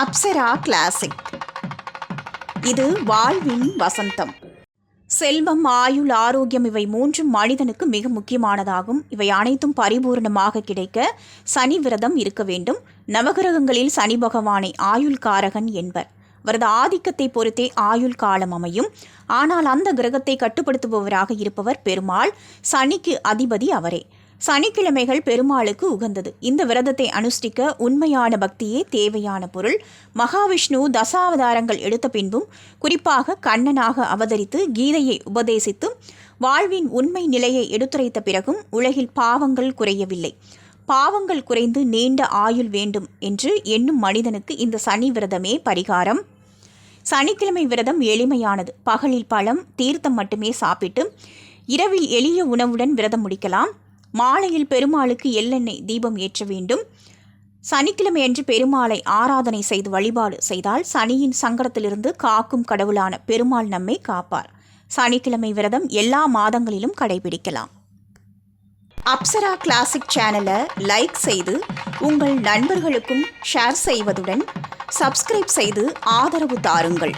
Apsara classic இது வாழ்வின் வசந்தம். செல்வம் ஆயுள் ஆரோக்கியம் இவை மூன்றும் மனிதனுக்கு மிக முக்கியமானதாகும். இவை அனைத்தும் பரிபூர்ணமாக கிடைக்க சனி விரதம் இருக்க வேண்டும். நவகிரகங்களில் சனி பகவானை ஆயுள் காரகன் என்பர். அவரது ஆதிக்கத்தை பொறுத்தே ஆயுள் காலம் அமையும். ஆனால் அந்த கிரகத்தை கட்டுப்படுத்துபவராக இருப்பவர் பெருமாள். சனிக்கு அதிபதி அவரே. சனிக்கிழமைகள் பெருமாளுக்கு உகந்தது. இந்த விரதத்தை அனுஷ்டிக்க உண்மையான பக்தியே தேவையான பொருள். மகாவிஷ்ணு தசாவதாரங்கள் எடுத்த பின்பும் குறிப்பாக கண்ணனாக அவதரித்து கீதையை உபதேசித்து வாழ்வின் உண்மை நிலையை எடுத்துரைத்த பிறகும் உலகில் பாவங்கள் குறையவில்லை. பாவங்கள் குறைந்து நீண்ட ஆயுள் வேண்டும் என்று எண்ணும் மனிதனுக்கு இந்த சனி விரதமே பரிகாரம். சனிக்கிழமை விரதம் எளிமையானது. பகலில் பழம் தீர்த்தம் மட்டுமே சாப்பிட்டு இரவில் எளிய உணவுடன் விரதம் முடிக்கலாம். மாலையில் பெருமாளுக்கு எள்ளெண்ணெய் தீபம் ஏற்ற வேண்டும். சனிக்கிழமையன்று பெருமாளை ஆராதனை செய்து வழிபாடு செய்தால் சனியின் சங்கடத்திலிருந்து காக்கும் கடவுளான பெருமாள் நம்மை காப்பார். சனிக்கிழமை விரதம் எல்லா மாதங்களிலும் கடைபிடிக்கலாம். அப்சரா கிளாசிக் சேனலை லைக் செய்து உங்கள் நண்பர்களுக்கும் ஷேர் செய்வதுடன் சப்ஸ்கிரைப் செய்து ஆதரவு தாருங்கள்.